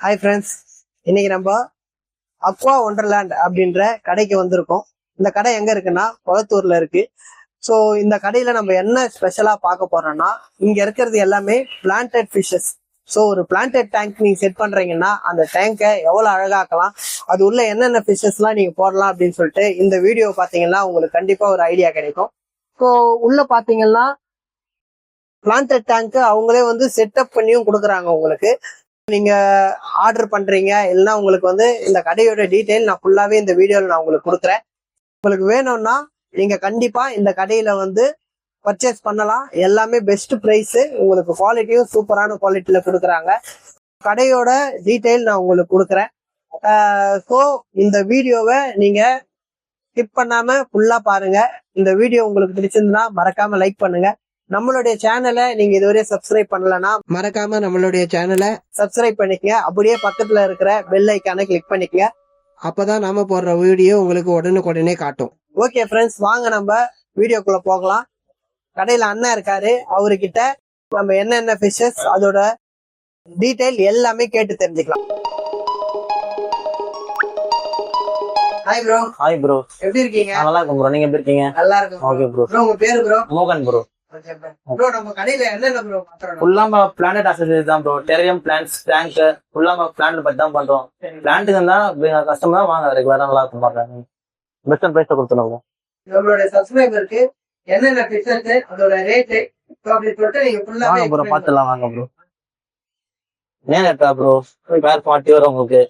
Hi friends இன்னைக்கு நம்ம Aqua wonderland அப்படின்ற கடைக்கு வந்திருக்கோம். இந்த கடை எங்க இருக்குன்னா குளத்தூர்ல இருக்கு. ஸோ இந்த கடையில நம்ம என்ன ஸ்பெஷலா பார்க்க போறோம்னா இங்க இருக்கிறது எல்லாமே பிளான்டட் ஃபிஷஸ் ஸோ ஒரு பிளான்டட் டேங்க் நீங்க செட் பண்றீங்கன்னா அந்த டேங்கை எவ்வளவு அழகாக்கலாம் அது உள்ள என்னென்ன ஃபிஷஸ்லாம் நீங்க போடலாம் அப்படின்னு சொல்லிட்டு இந்த வீடியோ பாத்தீங்கன்னா உங்களுக்கு கண்டிப்பா ஒரு ஐடியா கிடைக்கும். ஸோ உள்ள பாத்தீங்கன்னா பிளான்டட் டேங்க் அவங்களே வந்து செட்டப் பண்ணியும் கொடுக்குறாங்க உங்களுக்கு. நீங்க ஆர்டர் பண்றீங்க இல்லைன்னா உங்களுக்கு வந்து இந்த கடையோட டீட்டெயில் நான் ஃபுல்லாவே இந்த வீடியோல நான் உங்களுக்கு கொடுக்குறேன். உங்களுக்கு வேணும்னா நீங்க கண்டிப்பா இந்த கடையில வந்து பர்ச்சேஸ் பண்ணலாம். எல்லாமே பெஸ்ட் ப்ரைஸ் உங்களுக்கு குவாலிட்டியும் சூப்பரான குவாலிட்டியில கொடுக்குறாங்க. கடையோட டீட்டெயில் நான் உங்களுக்கு கொடுக்குறேன். ஸோ இந்த வீடியோவை நீங்க ஸ்கிப் பண்ணாம ஃபுல்லா பாருங்க. இந்த வீடியோ உங்களுக்கு பிடிச்சிருந்தா மறக்காம லைக் பண்ணுங்க. நம்மளுடைய சேனலை நீங்க இதுவரை சப்ஸ்கிரைப் பண்ணலனா மறக்காம நம்மளுடைய சேனலை சப்ஸ்கிரைப் பண்ணிக்கங்க. அப்படியே பக்கத்துல இருக்கிற பெல் ஐக்கானை கிளிக் பண்ணிக்கங்க. அப்பதான் நாம போடுற வீடியோ உங்களுக்கு உடனுக்குடனே காட்டும். ஓகே ஃப்ரெண்ட்ஸ் வாங்க நம்ம வீடியோக்குள்ள போகலாம். கடையில அண்ணன் இருக்காரு. அவர்கிட்ட நம்ம என்னென்ன ஃபிஷஸ் அதோட டீடைல் எல்லாமே கேட்டு தெரிஞ்சுக்கலாம். ஹாய் ப்ரோ ஹாய் ப்ரோ எப்படி இருக்கீங்க? நல்லா இருக்கும் ப்ரோ நீங்க எப்படி இருக்கீங்க? நல்லா இருக்கும் ஓகே ப்ரோ ப்ரோ உங்க பேரு ப்ரோ மோகன் ப்ரோ ப்ரோ நம்ம கடையில என்னென்ன ப்ரோ மாத்திரம் ஃபுல்லாம பிளானட் அசசரிஸ் தான் ப்ரோ டெரியம் பிளான்ஸ் டேங்க் ஃபுல்லாம பிளான்ட் பத்தி தான் பண்றோம். பிளான்ட்டுக்கு தான் கஸ்டமர் தான் வாங்க ரெகுலரா நல்லா இருக்கும் பாக்க பெஸ்ட் பிரைஸ் கொடுத்துருவோம் சப்ஸ்கிரைபருக்கு என்னென்ன அதோட ரேட்டு அப்படி சொல்லிட்டு நீங்க ஃபுல்லா வாங்க ப்ரோ பாத்துலாம் வாங்க ப்ரோ எட்டா ப்ரோ பேர் ஃபார்ட்டி வரும் உங்களுக்கு.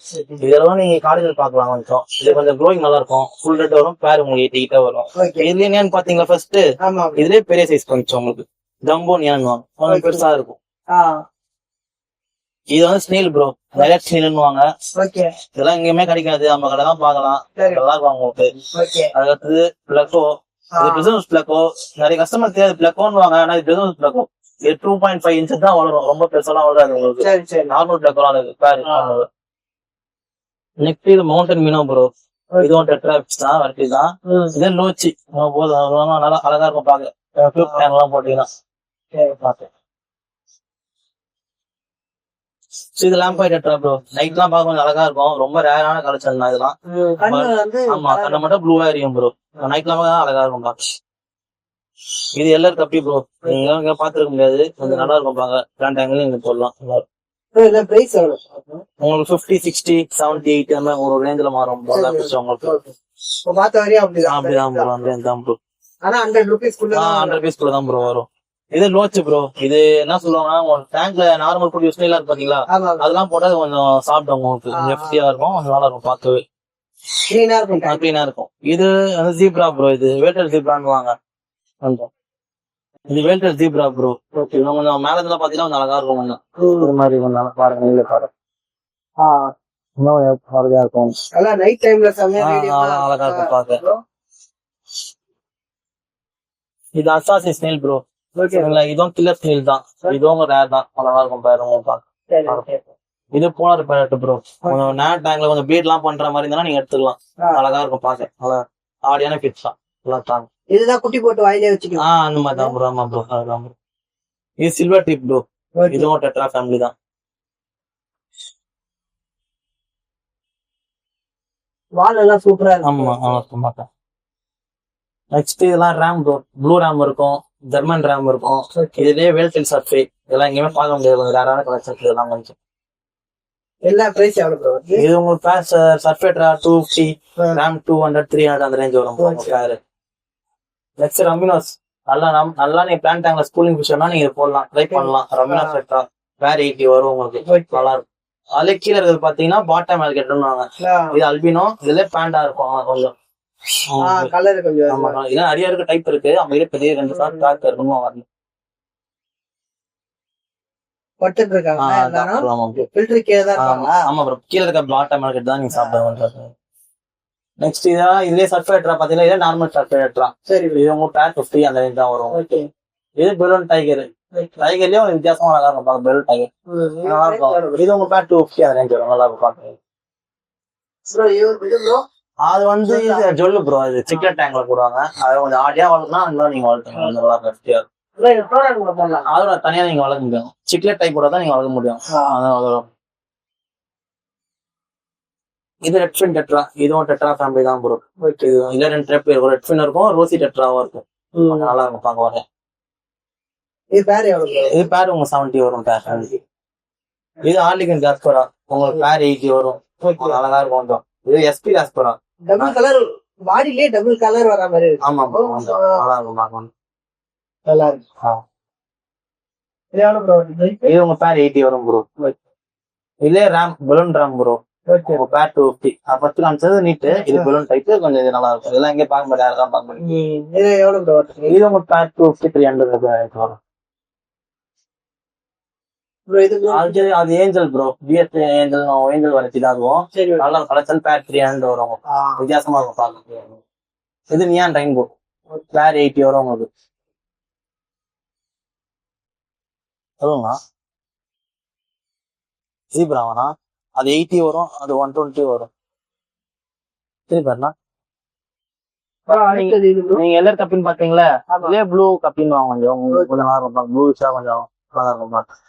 இதெல்லாம் நீங்க காலேஜில் பார்க்கலாம் கொஞ்சம். இது கொஞ்சம் க்ரோயிங் நல்லா இருக்கும். ஃபுல் ரேட் வரும் பேர் உங்களுக்கு எயிட் வரும். இதுல என்னன்னு பாத்தீங்களா ஃபர்ஸ்ட் இதுலயே பெரிய சைஸ் கொஞ்சம் உங்களுக்கு. ஜம்போ கொஞ்சம் பெருசா இருக்கும். இது வந்து ஸ்னேல் ப்ரோ டைரக்ட் ஸ்னேல்னுவாங்க இதெல்லாம் எங்கேயுமே கிடைக்காது. நம்ம கடை தான் பார்க்கலாம். சரி. நல்லா இருக்கும் உங்களுக்கு. அதுக்கடுத்தது பிளக்கோ இது பிளக்கோ நிறைய கஸ்டமர் தெரியாது. பிளக்கோன்னு வாங்க ஆனா இது pleco two point five inches தான் வளரும். ரொம்ப பெருசாலாம் வளராது உங்களுக்கு. சரி சரி. நார்மல் பிளக்கோ அது பேர் நெக்ஸ்ட் இது மவுண்டன் மீனோ ப்ரோ இதுவும் டெட்ராபிக்ஸ் தான் வரட்டி தான். இதே லோச்சி. போதும். நல்லா அழகா இருக்கும் பாக்க. ஃபிளிப் டேங்க் எல்லாம் போட்டீங்கன்னா. பார்த்து இது லேம்பாய் டெட்ரா ப்ரோ நைட்லாம் பார்க்க அழகா இருக்கும். ரொம்ப ரேரான கலெக்ஷன் தான் இதெல்லாம். ஆமா கண்ணை மட்டும் ப்ளூவா எரியும் ப்ரோ நைட்லாம் அழகா இருக்கும் பாக்க. இது எல்லாரும் கப்பி ப்ரோ நீங்க பாத்துருக்க முடியாது. கொஞ்சம் நல்லா இருக்கும் பாக்க பிளான் டேங்கிலும் நீங்க போடலாம் உங்களுக்கு ஃபிஃப்டி சிக்ஸ்டி செவன்டி எயிட் அந்த ஒரு ரேஞ்சில மாறும் உங்களுக்கு. பார்த்த வரையும் அப்படிதான். அப்படிதான் ப்ரோ அப்படிதான் ப்ரோ ஆனா ஹண்ட்ரட் ருபீஸ் குள்ள ஹண்ட்ரட் பீஸ் தான் ப்ரோ வரும். இது லோச்சு ப்ரோ இது என்ன சொல்லுவாங்கன்னா டேங்க்ல நார்மல் யூஸ் பண்ணி பாத்தீங்களா அதெல்லாம் போட்டா கொஞ்சம் சாப்பிடும் உங்களுக்கு இருக்கும். கொஞ்சம் நல்லா இருக்கும் பார்க்கவே. கிளீனா இருக்கும் கிளீனா இருக்கும். இது வந்து ஜீப்ரா ப்ரோ இது வேல்டர் ஜீப்ரான்னு வாங்க. கொஞ்சம் இது வேல்டர் ஜீப்ரா ப்ரோ ஓகே இன்னும் கொஞ்சம் மேல பாத்தீங்கன்னா கொஞ்சம் அழகா இருக்கும் கொஞ்சம். இது மாதிரி கொஞ்சம் நல்லா பாருங்க நீங்களே பாருங்க. ஆ, இன்னும் அழகா இருக்கும். நைட் டைம்ல அழகா இருக்கும் பார்க்க. இது அசாசி ஸ்னேல் ப்ரோ ஓகே இதுவும் கில்லர் ஸ்னேல் தான். இதுவும் ரேர் தான். அழகா இருக்கும் okay. இது போனார் பேரட் ப்ரோ கொஞ்சம் நேர் டேங்க்ல கொஞ்சம் பீட் எல்லாம் பண்ற மாதிரி இருந்தா நீங்க எடுத்துக்கலாம். அழகா இருக்கும் பாக்க நல்லா ஆடியான ஃபிட்ஸ் தான். நல்லா தாங்க இதுதான் குட்டி போட்டு வாயிலே வச்சுக்கலாம் ஆ அந்த மாதிரி தான் ப்ரோ ஆமா ப்ரோ bro. இது சில்வர் டிப் ப்ரோ. இதுவும் டெட்ரா ஃபேமிலி தான். வால் எல்லாம் சூப்பரா இருக்கு. ஆமா ஆமா சும்மாட்டேன் நெக்ஸ்ட் இதெல்லாம் ரேம் ப்ரோ ப்ளூ ரேம் இருக்கும் ஜெர்மன் ரேம் இருக்கும். இதுலயே வேல்டெல் சர்ஃபே இதெல்லாம் எங்கேயுமே பார்க்க முடியாது ரேரான கலெக்ஷன் இதெல்லாம் கொஞ்சம் எல்லா பிரைஸ் எவ்வளவு ப்ரோ இது உங்களுக்கு சர்ஃபேட்ரா two fifty ram two hundred three hundred அந்த ரேஞ்ச் வரும் Okay. நெக்ஸ்ட் ரமினோஸ் நல்லா நம் நல்லா நீங்க பிளான் டேங்க்ல ஸ்கூலிங் ஃபிஷர்னா நீங்க போடலாம் ட்ரை பண்ணலாம். ரமினோஸ் செட்டா வேற எயிட்டி வரும் உங்களுக்கு. நல்லா இருக்கும். அதுல கீழே இருக்கிறது பாத்தீங்கன்னா பாட்டம் மார்க்கெட்னுவாங்க இது அல்பினோ இதுல பேண்டா இருக்கும். கொஞ்சம். கலர் கொஞ்சம் இதெல்லாம் நிறைய இருக்கு டைப் இருக்கு. இதே பெரிய ரெண்டு சார் டாக் இருக்கணும் வரணும். பட்டுட்டு இருக்காங்க ஆமா ப்ரோ கீழே இருக்க பாட்டம் மார்க்கெட் தான் நீங்க சாப்பிட நெக்ஸ்ட் இதெல்லாம் இதுலயே சர்ஃபேட்ரா பாத்தீங்கன்னா இதே நார்மல் சர்ஃபேட்ரா சரி. இது உங்களுக்கு பேர் ஃபிஃப்டி அந்த ரேஞ்ச் தான் வரும். ஓகே இது பெலூன் டைகர் டைகர்லயே ஒரு வித்தியாசமா நல்லா இருக்கும் பாக்க பெலூன் டைகர் நல்லா இருக்கும். இது உங்க பேர் டூ ஃபிஃப்டி அந்த ரேஞ்ச் வரும். நல்லா இருக்கும் பாக்க ப்ரோ இது ப்ரோ அது வந்து இது ஜொல்லு ப்ரோ இது சிக்கன் டேங்க்ல போடுவாங்க. அது கொஞ்சம் ஆடியா அந்த மாதிரி நீங்க வளர்த்துங்க நல்லா ஹெல்த்தியா இருக்கும். அதோட தனியா நீங்க வளர்க்க முடியும். சிக்லெட் டைப் கூட தான் நீங்க வளர்க்க முடியும். அதான் இது ரெட்ஃபின் டெட்ரா இதுவும் டெட்ரா ஃபேமிலி தான் ப்ரோ இது இதுல ரெண்டு ட்ரெப் இருக்கும். ரெட்ஃபின் இருக்கும் ரோசி டெட்ராவும் இருக்கும். நல்லா இருக்கும் பார்க்க வர இது பேர் எவ்வளவு? இது பேர் உங்க செவன்ட்டி வரும் பேர். இது ஆர்லிகன் காஸ்பரா உங்களுக்கு பேர் எயிட்டி வரும். அழகா இருக்கும் கொஞ்சம் இது எஸ்பி காஸ்பரா டபுள் கலர் பாடியிலே டபுள் கலர் வர மாதிரி ஆமா நல்லா இருக்கும் பார்க்கணும் நல்லா இருக்கு. ஆ. இது எவ்வளவு ப்ரோ வருது இது உங்க பேர் எயிட்டி வரும் ப்ரோ இதுலயே ram balloon ram bro pair two fifty first காமிச்சது நீட்டு இது பலூன் டைப் கொஞ்சம் இது நல்லா இருக்கும். இதெல்லாம் எங்கே பார்க்க முடியாது. யாரும் பார்க்க முடியும் இது வருது இது உங்க பேர் டூ ஃபிஃப்டி த்ரீ ஹண்ட்ரட் வரும்? அது ஏஞ்சல் ப்ரோ பிஎஸ் ஏஞ்சல் ஏஞ்சல் வரைச்சி தான். நல்ல கலெக்ஷன் பேர் த்ரீ ஹண்ட்ரட் வரும். வித்தியாசமா இருக்கும் பார்க்க இது நியான் ரெயின்போ பேர் எயிட்டி வரும் உங்களுக்கு. சொல்லுங்களா இது பிராவனா அது எயிட்டி வரும் அது ஒன் டுவெண்ட்டி வரும். சரி பாருண்ணா. நீங்க எல்லாரும் கப்பின்னு பாத்தீங்களா ஆமா. அதே ப்ளூ கப்பின்னு வாங்க கொஞ்சம் கொஞ்சம் நல்லா இருக்கும். ப்ளூஷா கொஞ்சம் நல்லா இருக்கும்.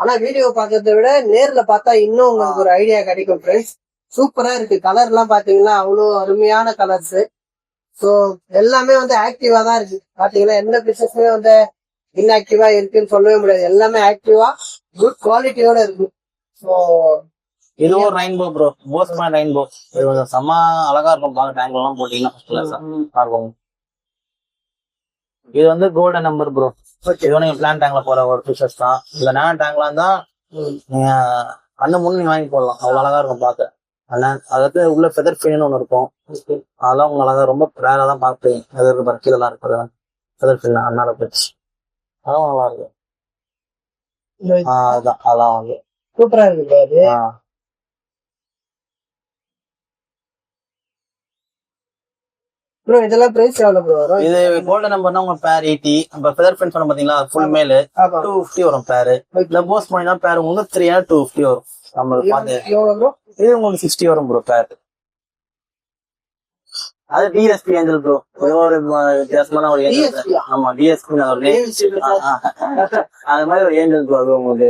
ஆனா வீடியோ பாக்குறதை விட நேர்ல பார்த்தா இன்னும் உங்களுக்கு ஒரு ஐடியா கிடைக்கும் ஃப்ரெண்ட்ஸ் சூப்பரா இருக்கு. கலர் எல்லாம் பாத்தீங்கன்னா அவ்வளவு அருமையான கலர்ஸ் சோ எல்லாமே வந்து ஆக்டிவா தான் இருக்கு. பாத்தீங்கன்னா எந்த பிசினஸ்மே வந்து இன்ஆக்டிவா இருக்குன்னு சொல்லவே முடியாது. எல்லாமே ஆக்டிவா குட் குவாலிட்டியோட இருக்கு. ஸோ இதுவும் ரெயின்போ ப்ரோ போஸ்ட்மேன் ரெயின்போ இது கொஞ்சம் செம்ம அழகா இருக்கும் பார்க்க டேங்க் எல்லாம் போட்டீங்கன்னா இருக்கும் இது வந்து கோல்டன் நம்பர் ப்ரோ இது நீங்க பிளான் டேங்க்ல போற ஒரு ஃபிஷஸ் தான். இந்த நேன டேங்க்ல இருந்தா நீங்க கண்ணு முன்னு நீங்க வாங்கி போடலாம். அவ்வளவு அழகா இருக்கும் பார்க்க. அதான் அதாவது உள்ள ஃபெதர் ஃபின் ஒன்று இருக்கும். அதெல்லாம் உங்க அழகா ரொம்ப ரேரா தான் பார்ப்பீங்க அது இருக்கு பாரு கீழே இருக்கு ஃபெதர் ஃபின் அண்ணாட போச்சு. அதுவும் நல்லா இருக்கு. அதான் வந்து. சூப்பரா இருக்கு அது. ப்ரோ இதெல்லாம் பிரைஸ் எவ்வளவு ப்ரோ வரும்? இது கோல்டன் நம்பர்னா உங்க பேர் எயிட்டி நம்ம ஃபெதர் ஃபின் சொன்ன பாத்தீங்களா? ஃபுல் மேல் டூ ஃபிஃப்டி வரும் பேரு இந்த போஸ்ட் பண்ணினா பேர் உங்களுக்கு த்ரீ டூ ஃபிஃப்டி வரும். எவ்வளவு ப்ரோ இது உங்களுக்கு சிக்ஸ்டி வரும் ப்ரோ பேர் அது டிஎஸ்பி ஏஞ்சல் ப்ரோ ஒரு வித்தியாசமான ஒரு ஏஞ்சல்? ஆமா டிஎஸ்பி. அது மாதிரி ஒரு ஏஞ்சல் ப்ரோ அது உங்களுக்கு.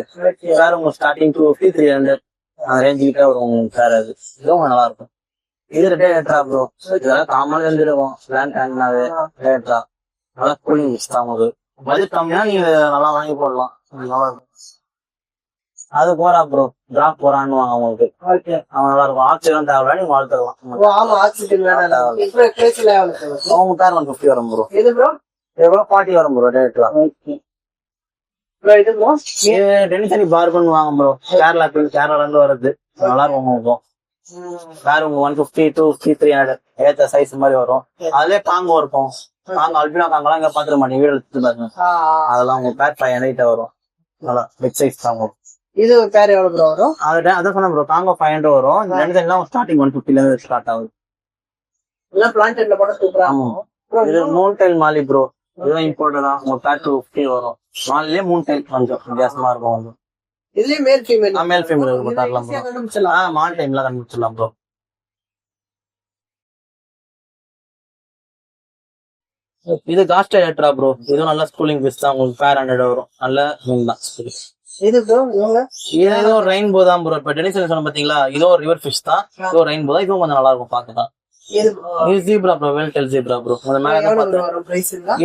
பேர் உங்களுக்கு starting two fifty three hundred range கிட்ட வரும் உங்களுக்கு பேர் அது. இதுவும் நல்லா இருக்கும். இது ரேட்டா ப்ரோ இதெல்லாம் காமன் இருந்துருக்கும் பிளான் டேங்க்னாவே ரேட்டா நல்லா கூலிங் மிக்ஸ் தான் உங்களுக்கு. பட்ஜெட் கம்மியா நீங்க நல்லா வாங்கி போடலாம். நல்லா இருக்கும். அது போறா ப்ரோ டிராப் போறான்னு அவங்களுக்கு அவன் நல்லா இருக்கும். ஆக்சிஜன் தேவையில்ல நீங்க bro? அவங்க பேர் ஒன் ஃபிஃப்டி வரும் ப்ரோ இது ப்ரோ எவ்வளோ ஃபார்ட்டி வரும் ப்ரோ ரேட்லாம் டென்ஷனி பார்பன் வாங்க ப்ரோ கேரளா கேரளால இருந்து வருது நல்லா இருக்கும் உங்களுக்கு பேர் உங்க one fifty two fifty three hundred ஏத்த சைஸ் மாதிரி வரும். அதுலயே காங்கோ இருக்கும். காங்க அல்பினா காங்கெல்லாம் இங்க பாத்துக்க மாட்டீங்க வீடு எடுத்து பாருங்க. அதெல்லாம் உங்க பேர் ஃபைவ் ஹண்ட்ரட் வரும். நல்லா பிக் சைஸ் தாங்க இது பேர் எவ்வளவு ப்ரோ வரும்? அது அதான் சொன்னேன் ப்ரோ காங்கோ ஃபைவ் ஹண்ட்ரட் வரும். இந்த ரெண்டு எல்லாம் ஸ்டார்டிங் ஒன் ஃபிஃப்டில இருந்து ஸ்டார்ட் ஆகுது. எல்லாம் பிளான்டெட்ல போட சூப்பரா ஆமா. இது மூணு டைல் மாலி ப்ரோ இதுதான் இம்போர்ட் தான். உங்க பேர் டூ ஃபிஃப்டி வரும். மாலிலே மூணு டைல் கொஞ்சம் வித்தியாசமா இருக்கும் கொஞ்சம் இதுலயே மேல் ஃபீமேல் மேல் ஃபீமேல் இருக்கும். தரலாம் ப்ரோ கண்டுபிடிச்சலாம் ஆ மால் டைம்ல கண்டுபிடிச்சிடலாம் ப்ரோ இது காஸ்ட் ஏட்ரா ப்ரோ இதுவும் நல்ல ஸ்கூலிங் பீஸ் தான். உங்களுக்கு ஃபேர் ஹண்ட்ரட் வரும். நல்ல தான். இது ப்ரோ இவங்க இது ஏதோ ரெயின்போ தான் ப்ரோ இப்போ டெனிஸ் சொன்ன பாத்தீங்களா? இதோ ரிவர் ஃபிஷ் தான். இதோ ரெயின்போ தான். இதுவும் கொஞ்சம் நல்லா இருக்கும் பார்க்கலாம் இது zebra bro veiltail zebra bro அந்த மேல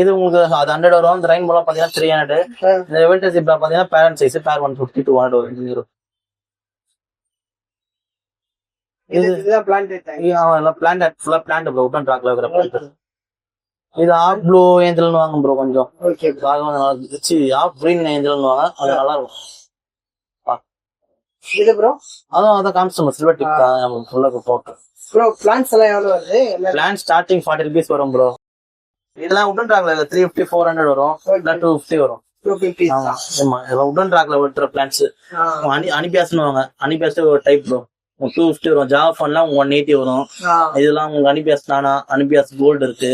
இது உங்களுக்கு அது ஹண்ட்ரட் வரும். இந்த ரெயின்போ பாத்தீங்கன்னா த்ரீ ஹண்ட்ரட் இந்த வெல் டெல் ஜீப்ரா பாத்தீங்கன்னா parent size pair one fifty two hundred வரும். இது இதுதான் பிளான்டெட் எல்லாம் பிளான்ட் ஃபுல்லா பிளான்ட் ப்ரோ உட்டன் ட்ராக்ல இருக்கிற பிளான்ட் இது ஆஃப் ப்ளூ ஏஞ்சல்னு வாங்க ப்ரோ கொஞ்சம். ஓகே ஆஃப் கிரீன் ஏஞ்சல்னு வாங்க. அது நல்லா இருக்கும். இது ப்ரோ அதுவும் அதான் காமிச்சிட்டோம் சில்வர் டிப் தான். நமக்கு ஃபுல்லா போட்டு ப்ரோ பிளான்ஸ் எல்லாம் எவ்வளவு வருது? பிளான் ஸ்டார்டிங் ஃபார்ட்டி ருபீஸ் வரும் ப்ரோ இதெல்லாம் உடன் ட்ராக்ல த்ரீ ஃபிஃப்டி ஃபோர் ஹண்ட்ரட் வரும். இல்லை டூ ஃபிஃப்டி வரும். உடன் ட்ராக்ல விட்டுற பிளான்ஸ் அனி அனிபியாஸ்னு வாங்க. அனிபியாஸ் ஒரு டைப் ப்ரோ டூ ஃபிஃப்டி வரும். ஜாவா ஃபோன்லாம் ஒன் எயிட்டி வரும். இதெல்லாம் உங்க அனிபியாஸ் நானா? அனிபியாஸ் கோல்டு இருக்கு.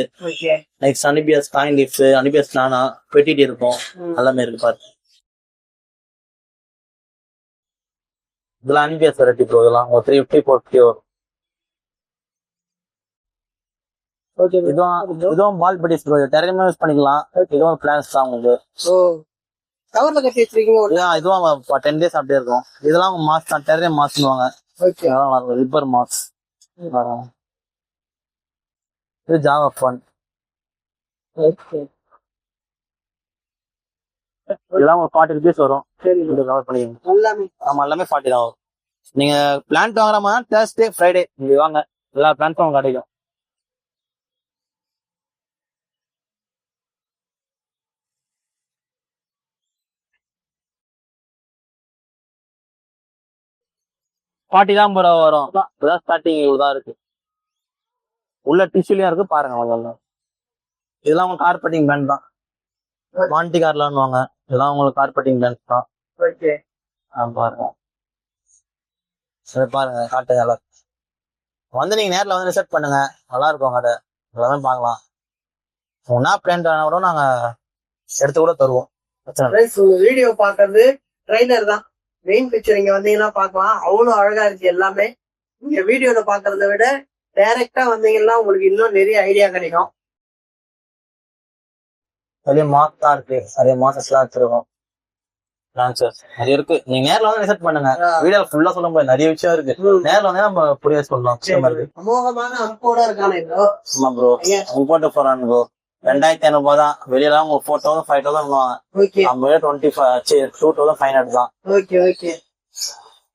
Next anubias coin leaf anubias நானா? பெட்டிட்டி இருக்கும். எல்லாமே இருக்கு பாரு. இதெல்லாம் அனிபியாஸ் வெரைட்டி ப்ரோ இதெல்லாம் ஒரு த்ரீ ஃபிஃப்டி ஃபோர் ஃபிஃப்டி வரும். ஓகே இதுவும் இதுவும் பால் பெட்டிஸ் ப்ரோ டெரகமே யூஸ் பண்ணிக்கலாம். இதுவும் பிளான்ஸ் தான் உங்களுக்கு. கவர்ல கட்டி வச்சிருக்கீங்க இதுவும் டென் டேஸ் அப்படியே இருக்கும். இதெல்லாம் உங்க மாஸ் தான் டெரே மாஸ்னுவாங்க ஓகே ரிப்பர் மார்க்ஸ் இது ஜாவா ஃபன் ஓகே இதெல்லாம் ஒரு ஃபார்ட்டி ருபீஸ் வரும். சரி. இது கவர் பண்ணிக்கோங்க. எல்லாமே. ஆமா எல்லாமே ஃபார்ட்டி தான் வரும். நீங்க பிளான்ட் வாங்குற மாதிரி தேர்ஸ்டே ஃப்ரைடே இங்க வாங்க. எல்லா பிளான்ட்டும் கிடைக்கும். ஃபார்ட்டி தான் ப்ரோ வரும். இப்பதான் ஸ்டார்டிங் இவ்வளவுதான் இருக்கு. உள்ள டிஷ்யூலயும் இருக்கு பாருங்க முதல்ல இதெல்லாம் உங்க கார்பெட்டிங் பிராண்ட் தான். மாண்டி கார்லான்னு இதெல்லாம் உங்களுக்கு கார்பெட்டிங் பிராண்ட் தான். ஓகே ஆ, பாருங்க. சரி பாருங்க காட்டுங்க எல்லாம் வந்து நீங்க நேர்ல வந்து ரிசர்ச் பண்ணுங்க. நல்லா இருக்கும் கடை எல்லாமே பார்க்கலாம். ஒன்னா பிளான் கூட நாங்க எடுத்து கூட தருவோம். வீடியோ பாக்குறது ட்ரைலர் தான். மெயின் பிக்சர் இங்க வந்தீங்கன்னா பார்க்கலாம். அவ்வளவு அழகா இருக்கு எல்லாமே. இங்க வீடியோல பாக்குறத விட டைரக்டா வந்தீங்கன்னா உங்களுக்கு இன்னும் நிறைய ஐடியா கிடைக்கும். நிறைய மாஸ் தான் இருக்கு. நிறைய மாசஸ் எல்லாம் வச்சிருக்கோம் லான்ச்சர்ஸ் நிறைய இருக்கு. நீங்க நேர்ல வந்து ரிசர்ச் பண்ணுங்க. வீடியோ ஃபுல்லா சொல்ல முடியாது நிறைய விஷயம் இருக்கு. நேர்ல வந்து நம்ம புரிய சொல்லலாம். அமோகமான அம்போட இருக்கானே bro. ஆமா ப்ரோ போட்டு போறான் ப்ரோ ரெண்டாயிரத்தி ஐநூறு ரூபாய் தான். வெளியெல்லாம் உங்களுக்கு ஃபோர் தௌசண்ட் ஃபைவ் தௌசண்ட் பண்ணுவாங்க நம்ம twenty five two thousand five hundred தான். ஓகே ஓகே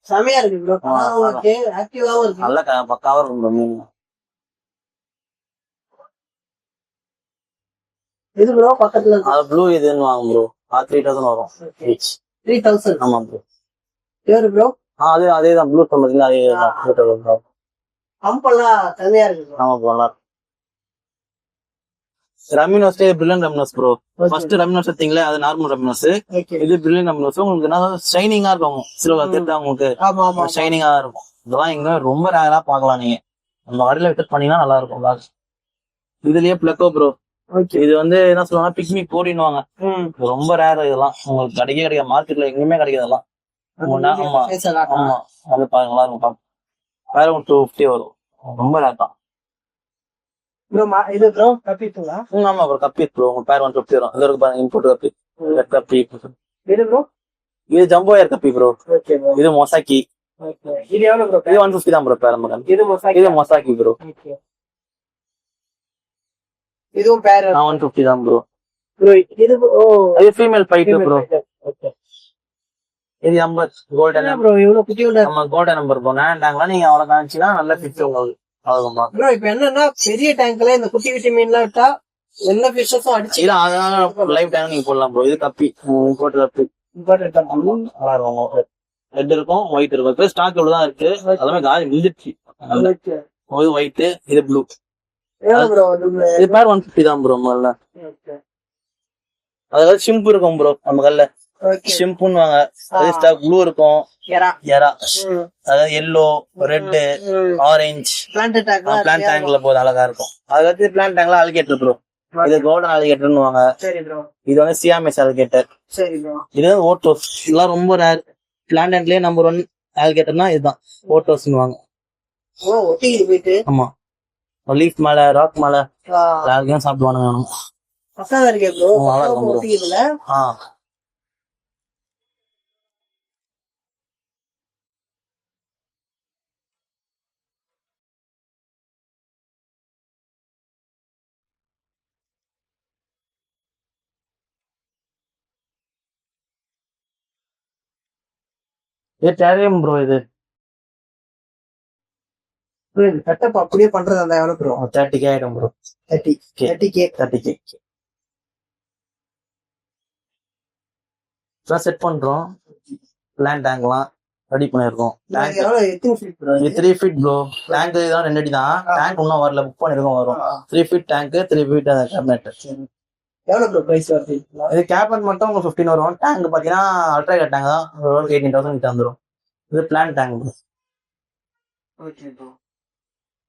செமையா இருக்கு ப்ரோ ஆ, ஓகே ஆக்டிவாவும் இருக்கு. நல்ல க- பக்காவா இருக்கும் bro மீன். இது ப்ரோ பக்கத்துல இருக்கு. அது ப்ளூ இதுன்னு வாங்க ப்ரோ அது த்ரீ தௌசண்ட் வரும். த்ரீ தௌசண்ட் ஆமா ப்ரோ ஏறு ப்ரோ ஆ அது அதே தான் ப்ளூ சொன்னதுல அதே தான். Blue thousand bro. பம்ப் எல்லாம் செமையா இருக்கு. ஆமா ப்ரோ நல்லா இருக்கும் rummy nose brilliant rummy nose bro first rummy nose எடுத்தீங்களே அது நார்மல் ரமினோஸ் இது பிரில்லியன் ரமினோஸ் உங்களுக்கு என்ன ஷைனிங்கா இருக்கும். சில்வர் தெரிஞ்சா உங்களுக்கு ஷைனிங்கா இருக்கும். இதெல்லாம் இங்க ரொம்ப ரேரா பார்க்கலாம் நீங்க. நம்ம கடையில விசிட் பண்ணீங்கன்னா நல்லா இருக்கும். இதுலயே பிளக்கோ ப்ரோ இது வந்து என்ன சொல்லுவாங்க பிக்னிக் இது ரொம்ப ரேர் இதெல்லாம். உங்களுக்கு கிடைக்கவே கிடைக்காது மார்க்கெட்ல எங்கேயுமே கிடைக்காது இதெல்லாம் ஆமா, ஆமா. அது பாருங்க நல்லா இருக்கும். வேற ஒரு டூ ஃபிஃப்டி வரும். ரொம்ப ரேர் தான். இது ப்ரோ கப்பிட்டுங்களா ம், ஆமா ப்ரோ கப்பி ப்ரோ உங்க பேர் ஒன் ஃபிஃப்டி வரும் இது இருக்கு பாருங்க இம்போர்ட் கப்பி. கப்பி. இது ப்ரோ இது ஜம்போ ஏர் கப்பி ப்ரோ இது மொசாக்கி இது எவ்வளவு ப்ரோ இது ஒன் ஃபிஃப்டி தான் ப்ரோ பேர் மகன். இது மொசாக்கி இது மொசாக்கி ப்ரோ இதுவும் பேர்? நான் ஒன் ஃபிஃப்டி தான் ப்ரோ ப்ரோ இது ஓ. இது ஃபீமேல் ஃபைட்டு ப்ரோ ஓகே இது நம்பர் கோல்டன் ப்ரோ இவ்வளவு குட்டியோட? நம்ம கோல்டன் நம்பர் நீங்க அவ்வளவு காமிச்சீங்கன்னா நல்ல ஃபிட் உங்களுக்கு. அவ்வளவுதான் ப்ரோ இப்ப என்னன்னா பெரிய டேங்க்ல இந்த குட்டி குட்டி மீன்லாம் விட்டா எல்லா ஃபிஷஸும் அடிச்சு இல்ல அதனால லைஃப் டைம் நீங்க போடலாம் ப்ரோ இது கப்பி இம்போர்ட் கப்பி இம்பார்ட்டன்ட் தான். நல்லா இருக்கும். ரெட் இருக்கும் ஒயிட் இருக்கும். இப்போ ஸ்டாக் இவ்வளவுதான் இருக்கு. எல்லாமே காலி ஓகே இது ஒயிட் இது ப்ளூ இது பேர் ஒன் ஃபிஃப்டி தான் ப்ரோ முதல்ல. அதாவது ஷிம்பு இருக்கும் ப்ரோ நம்ம கல்ல ஓகே. ஷிம்புன்னு வாங்க அது ஸ்டாக் ப்ளூ இருக்கும். எரா எரா அதாவது எல்லோ ரெட்டு ஆரஞ்சு பிளான்ட் டேங்க்ல போது அழகா இருக்கும். அதுக்கடுத்து பிளான் டேங்க்ல அலிகேட்டர் ப்ரோ இது கோல்டன் அலிகேட்டர்னு வாங்க. இது வந்து சியாமிஸ் அலிகேட்டர் இது ஓட்டோஸ் இதெல்லாம் ரொம்ப ரேர் பிளான் டேங்க்லயே நம்பர் ஒன் அலிகேட்டர்னா இதுதான். ஓட்டோஸ்னு வாங்க. ஆமா. லீஃப் மேல ராக் மேல ஆ, யாருக்கும் சாப்பிடுவானுங்க. நல்லா இருக்கும் இது டேரியம் ப்ரோ இது. செட்டப் அப்படியே பண்றது அந்த எவ்வளவு ப்ரோ தேர்ட்டி கே ஆயிடும் bro thirty. Thirty K thirty K set பண்றோம். பிளான் டேங்க்லாம் ரெடி பண்ணிருக்கோம் த்ரீ ஃபீட் ப்ரோ டேங்க் தான் ரெண்டு அடி தான் டேங்க் இன்னும் வரல புக் பண்ணிருக்கோம் வரும். Three feet tank three feet cabinet எவ்வளவு ப்ரோ பிரைஸ் வருது? இது கேபினட் மட்டும் உங்களுக்கு ஃபிஃப்டின் வரும். டேங்க் பாத்தீங்கன்னா அல்ட்ரா டேங்க் தான். எயிட்டீன் தௌசண்ட் கிட்ட வந்துடும் இது plant tank bro okay bro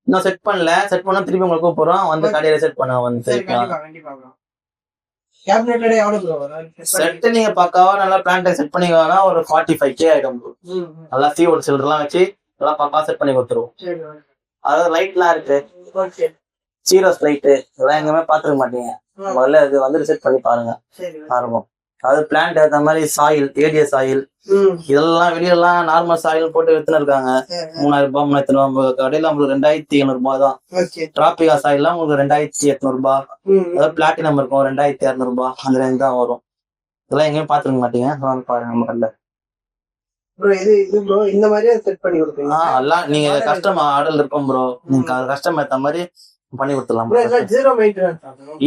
இன்னும் செட் பண்ணல. செட் பண்ணா திருப்பி உங்களுக்கு கூப்பிடுறோம் வந்து கடையில செட் பண்ண வந்து சரி சரிங்களா கண்டிப்பா கண்டிப்பா ப்ரோ கேபினெட்டோட எவ்வளவு ப்ரோ வரும்? செட் நீங்க பக்காவா நல்லா பிளான் செட் பண்ணிக்கோங்கன்னா ஒரு ஃபார்ட்டி ஃபைவ் கே ஆயிடும். நல்லா சீ ஒரு சில்டர்லாம் வச்சு எல்லாம் பக்கா செட் பண்ணி கொடுத்துருவோம். அதாவது லைட்லாம் இருக்கு. சீரோஸ் லைட்டு இதெல்லாம் எங்கேயுமே பாத்துக்க மாட்டீங்க. முதல்ல இது வந்து செட் பண்ணி பாருங்க. இருக்கும் அது பிளான்ட் ஏத்த மாதிரி சாயில் ஏடிஎஸ் ஆயில் ம். இதெல்லாம் வெளியெல்லாம் நார்மல் சாயில் போட்டு வித்துன்னு இருக்காங்க. மூணாயிரம் ரூபாய் மூணாயிரத்தி நம்ம கடையில உங்களுக்கு ரெண்டாயிரத்தி எழுநூறு ரூபாய் தான். டிராபிகா சாயில்லாம் உங்களுக்கு ரெண்டாயிரத்தி எட்நூறு ரூபாய். அதாவது பிளாட்டினம் இருக்கும் ரெண்டாயிரத்தி இரநூறு ரூபாய். அந்த ரேஞ்ச் தான் வரும். இதெல்லாம் எங்கேயும் பாத்துருக்க மாட்டீங்க. பாருங்க நம்ம கடையில. ப்ரோ இது இது ப்ரோ இந்த மாதிரியே செட் பண்ணி கொடுப்பீங்க. எல்லாம் நீங்க கஸ்டமர் ஆர்டர் இருக்கும். ப்ரோ நீங்க கஸ்டமர் ஏத்த மாதிரி பண்ணி கொடுத்துடலாம்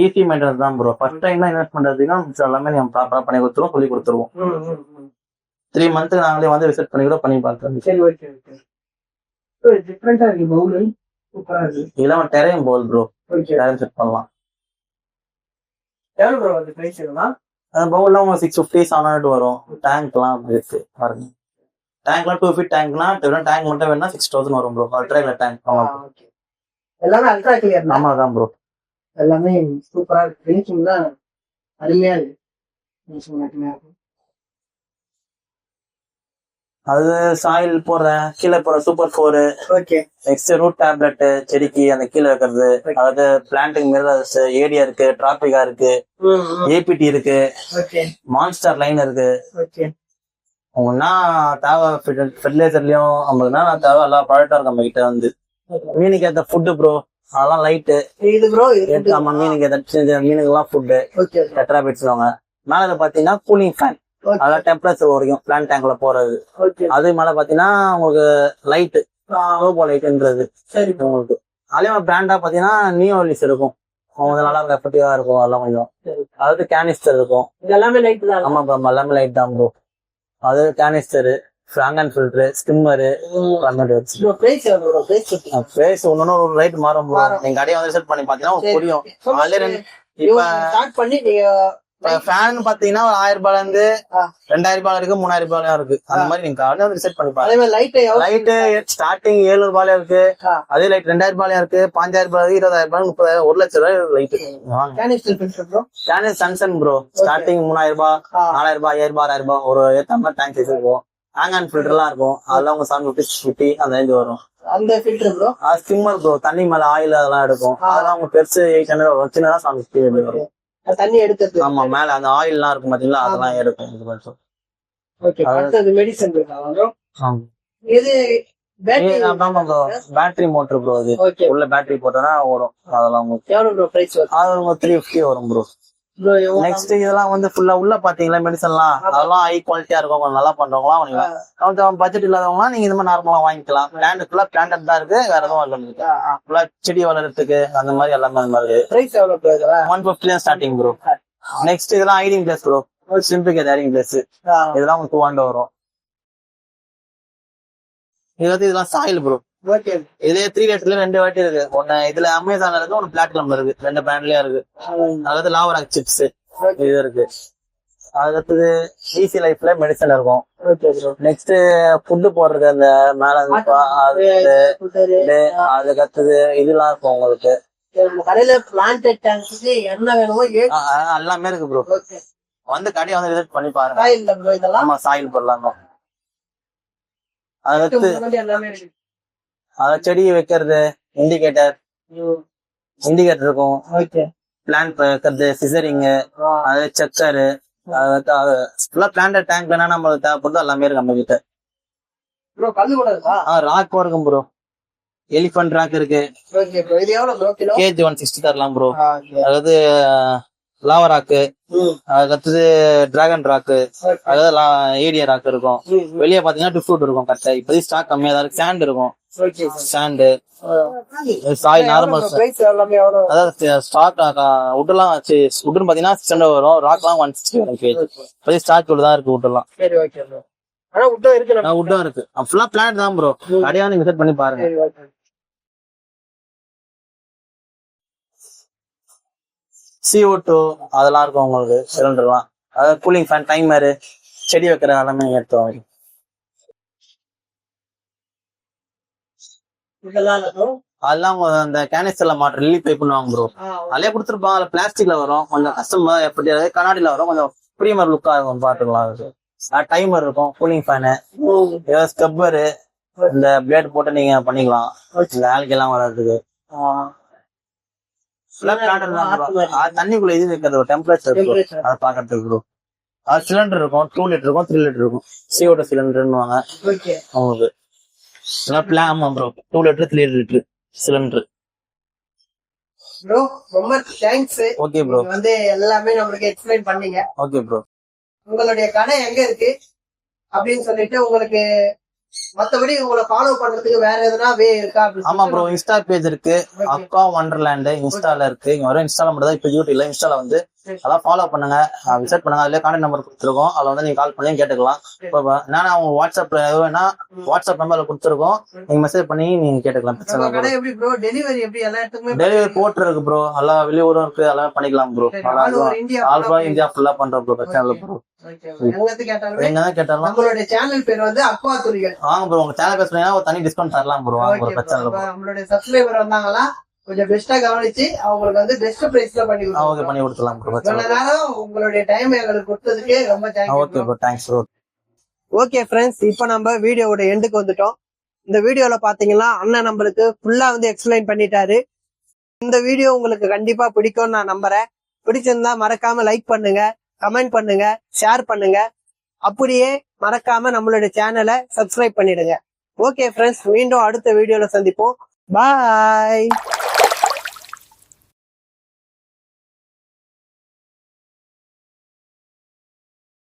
ஈஸி மெயின்டெனன்ஸ் தான் ப்ரோ ஃபர்ஸ்ட் டைம் தான் இன்வெஸ்ட் மிச்சம் எல்லாமே நம்ம ப்ராப்பரா பண்ணி கொடுத்துருவோம் சொல்லி கொடுத்துருவோம். த்ரீ மந்த்துக்கு நாங்களே வந்து விசிட் பண்ணி கூட பண்ணி பார்க்கலாம். சரி ஓகே ஓகே டிஃப்ரெண்டா இருக்கு பவுல் சூப்பரா இருக்கு. இதெல்லாம் டெரையும் போல் ப்ரோ டெரையும் செட் பண்ணலாம். எவ்வளவு ப்ரோ அது பிரைஸ் எல்லாம் அந்த பவுல்லாம் உங்களுக்கு சிக்ஸ் ஃபிஃப்டி செவன் ஹண்ட்ரட் வரும். டேங்க்லாம் இருக்கு பாருங்க. டேங்க்லாம் டூ ஃபீட் டேங்க்னா டேங்க் மட்டும் வேணா சிக்ஸ் தௌசண்ட் வரும் ப்ரோ அல்ட்ரா இல்லை டேங்க் எல்லாமே அல்ட்ரா கிளியர் ஆமா தான் ப்ரோ எல்லாமே சூப்பரா இருக்கு. ஃபினிஷிங் தான் அருமையா இருக்கு. finishing அருமையா இருக்கு அது சாயில் போடுற கீழே போற super four okay next root tablet செடிக்கு அந்த கீழே வைக்கிறது அதாவது பிளான்டிங் மிரர்ஸ் ஏடியா இருக்கு டிராபிகா இருக்கு ஏபிடி இருக்கு மான்ஸ்டர் லைன் இருக்கு. ஓகே உங்கன்னா தேவை ஃபெர்டிலைசர்லயும் நம்மளுக்குன்னா தேவை எல்லா ப்ராடக்டும் இருக்கு நம்ம கிட்ட வந்து மீனுக்கு ஏத்த ஃபுட்டு ப்ரோ அதெல்லாம் லைட்டு இது ப்ரோ ஆமா மீனுக்கு ஏத்த சின்ன மீனுக்கெல்லாம் ஃபுட்டு ஓகே டெட்ராபிட்ஸ் வாங்க. மேல பாத்தீங்கன்னா கூலிங் ஃபேன் அதாவது டெம்பரேச்சர் வரைக்கும் பிளான் டேங்க்ல போறது. அது மேல பாத்தீங்கன்னா உங்களுக்கு லைட் ரோபோ லைட்ன்றது சரி உங்களுக்கு. அதே மாதிரி பிராண்டா பாத்தீங்கன்னா நியோலிஸ் இருக்கும். அவங்க நல்லா இருக்கும் எஃபெக்டிவா இருக்கும் அதெல்லாம் கொஞ்சம். அதாவது கேனிஸ்டர் இருக்கும். எல்லாமே லைட் தான். ஆமா ப்ரோ எல்லாமே லைட் தான் ப்ரோ அது கேனிஸ்டர் அண்ட் ஃபில்டர் ஸ்டிம்மரு எல்லாமே வச்சு. பிரைஸ் பிரைஸ் ஒன்னு ஒரு லைட் மாறும் ப்ரோ மாறும். நீங்க கடையை வந்து செட் பண்ணி சரி. புரியும். இப்ப ஸ்டார்ட் பண்ணி ஃபேன் பாத்தீங்கன்னா ஒரு ஆயிரம் ரூபாய்ல இருந்து. ரெண்டாயிரம் ரூபாய் இருக்கு மூணாயிரம் ரூபாய் இருக்கு. அந்த மாதிரி நீங்க கடை வந்து செட் பண்ணி பாருங்க. அதே மாதிரி லைட் லைட்டு ஸ்டார்டிங் ஏழு ரூபாயில இருக்கு. அதே லைட் ரெண்டாயிரம் ரூபாயில இருக்கு. பாஞ்சாயிரம் ரூபாய் இருபதாயிரம் ரூபாய் முப்பதாயிரம் ஒரு லட்சம் ரூபாய் லைட் வாங்க. சன்சன் ப்ரோ ஸ்டார்டிங் மூணாயிரம் ரூபாய் நாலாயிரம் ரூபாய் ஐயாயிரம் ரூபாய் ஆறாயிரம் ரூபாய் ஒரு ஏத்த மாதிரி டேங்க் சைஸ் இருக்கும். ஹேங் அண்ட் ஃபில்டர் எல்லாம் இருக்கும். அதெல்லாம் உங்க செவன் ஃபிஃப்டி ஃபிஃப்டி அந்த ரேஞ்ச் வரும். அந்த ஃபில்டர் ப்ரோ ஸ்டிம்மர் ப்ரோ தண்ணி மேல ஆயில் அதெல்லாம் எடுக்கும். அதெல்லாம் உங்க பெருசு எயிட் ஹண்ட்ரட் வரும். சின்னதா செவன் ஃபிஃப்டி வரும். தண்ணி எடுக்கிறது. ஆமா மேல அந்த ஆயில் எல்லாம் இருக்கும் பாத்தீங்களா? அதெல்லாம் எடுக்கும். இது மட்டும் ஓகே அடுத்தது மெடிசன் இருக்கா ப்ரோ ஆமா. இது பேட்டரி மோட்டர் ப்ரோ அது. ஓகே உள்ள பேட்டரி போட்டோம்னா வரும். அதெல்லாம் உங்களுக்கு எவ்வளவு ப்ரோ பிரைஸ் வரும்? அது த்ரீ ஃபிஃப்டி வரும் ப்ரோ நெக்ஸ்ட் இதெல்லாம் வந்து ஃபுல்லா உள்ள பாத்தீங்களா மெடிசன்லாம் அதெல்லாம் ஹை குவாலிட்டியா இருக்கும். கொஞ்சம் நல்லா பண்றவங்களாம் வாங்கிக்கலாம் பட்ஜெட் இல்லாதவங்களாம் நீங்க இந்த மாதிரி நார்மலா வாங்கிக்கலாம். பிளான்ட் ஃபுல்லா பிளான்ட் தான் இருக்கு. வேற எதுவும் இல்லை ஃபுல்லா செடி வளர்றதுக்கு அந்த மாதிரி எல்லாமே அந்த மாதிரி பிரைஸ் எவ்வளவு ஒன் தான் ஸ்டார்டிங் ப்ரோ நெக்ஸ்ட் இதெல்லாம் hiding place bro simple hiding place இதெல்லாம் உங்களுக்கு டூ ஹண்ட்ரட் வரும். இது வந்து இதெல்லாம் சாயில் ப்ரோ இதுலயே த்ரீ லிட்டர்ல ரெண்டு வாட்டி இருக்கு. ஒன்னு இதுல அமேசான்ல இருக்கு ஒன்னு பிளாட்டினம்ல இருக்கு. ரெண்டு பிராண்ட்லயும் இருக்கு. அதாவது லாவராக் சிப்ஸ் இது இருக்கு. அதுக்கடுத்தது ஈஸி லைஃப்ல மெடிசன் இருக்கும். நெக்ஸ்ட் ஃபுட்டு போடுறது அந்த மேல இது, அதுக்கடுத்தது இதெல்லாம் இருக்கும் உங்களுக்கு. கடையில என்ன வேணுமோ எல்லாமே இருக்கு ப்ரோ வந்து கடையை வந்து விசிட் பண்ணி பாருங்க. ஆமா சாயில் போடலாம் அதுக்கடுத்து முன்னாடி எல்லாமே இருக்கு அத செடி வைக்கிறது இண்டிகேட்டர் இண்டிகேட்டர் இருக்கும். பிளான் வைக்கிறது சிசரிங் அது செக்கரு ஃபுல்லா பிளான்ட் டேங்க் வேணா நம்மளுக்கு தேவைப்படுறது எல்லாமே இருக்கு நம்ம கிட்ட. ப்ரோ கல்லு கூட இருக்கா? ராக் இருக்கும் ப்ரோ எலிஃபண்ட் ராக் இருக்கு. கேஜி ஒன் சிக்ஸ்டி தரலாம் ப்ரோ அதாவது லாவா ராக்கு அதுக்கடுத்தது டிராகன் ராக்கு அதாவது ஏடியா ராக் இருக்கும். வெளியே பாத்தீங்கன்னா டிஃப்ரூட் இருக்கும் கரெக்டா. இப்போதைக்கு ஸ்டாக் கம்மியா தான் இருக்கு. சாண்ட் இருக்கும். சாண்டு சாய் நார்மல் அதாவது ஸ்டாக் உட்டெல்லாம் உட்டுன்னு பாத்தீங்கன்னா சிக்ஸ் ஹண்ட்ரட் வரும். ராக்லாம் ஒன் சிக்ஸ்டி வரும் கேஜி இப்போதைக்கு ஸ்டாக் தான் இருக்கு உட்டெல்லாம் சரி ஓகே ஆனா இருக்கு உட்டும் இருக்கு. ஃபுல்லா தான் ப்ரோ நீங்க விசிட் பண்ணி பாருங்க. CO2 டூ அதெல்லாம் இருக்கும் உங்களுக்கு. சிலிண்டர்லாம் அதாவது கூலிங் ஃபேன் டைமரு செடி வைக்கிற எல்லாமே எடுத்து வாங்க இதெல்லாம் இல்ல ப்ரோ அதெல்லாம் அந்த கேனிஸ்டர்ல மாட்டு ரிலீஃப் பை பண்ணுவாங்க ப்ரோ அதிலே கொடுத்துருப்பாங்க அதுல பிளாஸ்டிக்ல வரும். கொஞ்சம் கஷ்டமா எப்படி கண்ணாடியில வரும். கொஞ்சம் ப்ரீமியர் லுக்கா இருக்கும் பாத்துக்கலாம் அது டைமர் இருக்கும் கூலிங் ஃபேனு ஸ்டப்பரு இந்த பிளேட் போட்டு நீங்க பண்ணிக்கலாம். இந்த ஆல்கி எல்லாம். அது தண்ணிக்குள்ள இது வைக்கிறது டெம்பரேச்சர் இருக்கும் அதை பாக்குறதுக்கு ப்ரோ அது சிலிண்டர் இருக்கும் டூ லிட்டர் இருக்கும் த்ரீ லிட்டர் இருக்கும். சிஓட சிலிண்டர்னுவாங்க அவங்களுக்கு. ஆமா bro two litre three litre cylinder bro ரொம்ப தேங்க்ஸ் ஓகே ப்ரோ வந்து எல்லாமே நம்மளுக்கு எக்ஸ்பிளைன் பண்ணீங்க. ஓகே ப்ரோ உங்களுடைய கடை எங்க இருக்கு? அப்படின்னு சொல்லிட்டு உங்களுக்கு மத்தபடி உங்களை ஃபாலோ பண்றதுக்கு வேற எதுனா வே இருக்கா ஆமா ப்ரோ இன்ஸ்டா பேஜ் இருக்கு. அக்கா வண்டர்லேண்ட் இன்ஸ்டால இருக்கு. இங்க வரும் இன்ஸ்டால மட்டும் தான் இப்ப யூடியூப்ல இன்ஸ்டால வந்து அதெல்லாம் ஃபாலோ பண்ணுங்க. விசிட் பண்ணுங்க. அதுல கான்டாக்ட் நம்பர் கொடுத்துருக்கோம். அதுல வந்து நீங்க கால் பண்ணி கேட்டுக்கலாம். என்னன்னா அவங்க வாட்ஸ்அப்ல எதுனா வாட்ஸ்அப் நம்பர்ல கொடுத்துருக்கோம். நீங்க மெசேஜ் பண்ணி நீங்க கேட்டுக்கலாம். பிரச்சனை ப்ரோ டெலிவரி எப்படி எல்லா இடத்துக்குமே டெலிவரி போட்டு இருக்கு ப்ரோ எல்லா வெளியூரும் இருக்கு. எல்லாமே பண்ணிக்கலாம் ப்ரோ ஆல் ஓவர் இந்தியா ஃபுல்லா பண்றோம் ப்ரோ பிரச்சனை இல்லை ப்ரோ எங்கத்து கேட்டாலுமே சேனல் பேர் வந்து அக்வா வாங்க ப்ரோ உங்க சேனல் பேசுறீங்கன்னா ஒரு தனி டிஸ்கவுண்ட் தரலாம் ப்ரோ ப்ரோ பிரச்சனை இல்லை. ப்ரோ நம்மளுடைய சப்ஸ்கிரைபர் வந்தாங்களா? கொஞ்சம் பெஸ்டா கவனிச்சு அவங்களுக்கு வந்து பெஸ்ட் பிரைஸ்ல பண்ணி ஓகே பண்ணி கொடுத்துலாம் நேரம் உங்களுடைய டைம் எங்களுக்கு கொடுத்ததுக்கு ரொம்ப okay thank you bro thanks bro okay friends இப்போ நம்ம வீடியோவோட எண்டுக்கு வந்துட்டோம். இந்த வீடியோல பாத்தீங்கன்னா அண்ணன் நம்மளுக்கு ஃபுல்லா வந்து எக்ஸ்பிளைன் பண்ணிட்டாரு. இந்த வீடியோ உங்களுக்கு கண்டிப்பா பிடிக்கும்னு நான் நம்புறேன். பிடிச்சிருந்தா மறக்காம லைக் பண்ணுங்க கமெண்ட் பண்ணுங்க ஷேர் பண்ணுங்க. அப்படியே மறக்காம நம்மளுடைய சேனலை சப்ஸ்கிரைப் பண்ணிடுங்க. ஓகே ஃப்ரெண்ட்ஸ் மீண்டும் அடுத்த வீடியோல சந்திப்போம். பாய்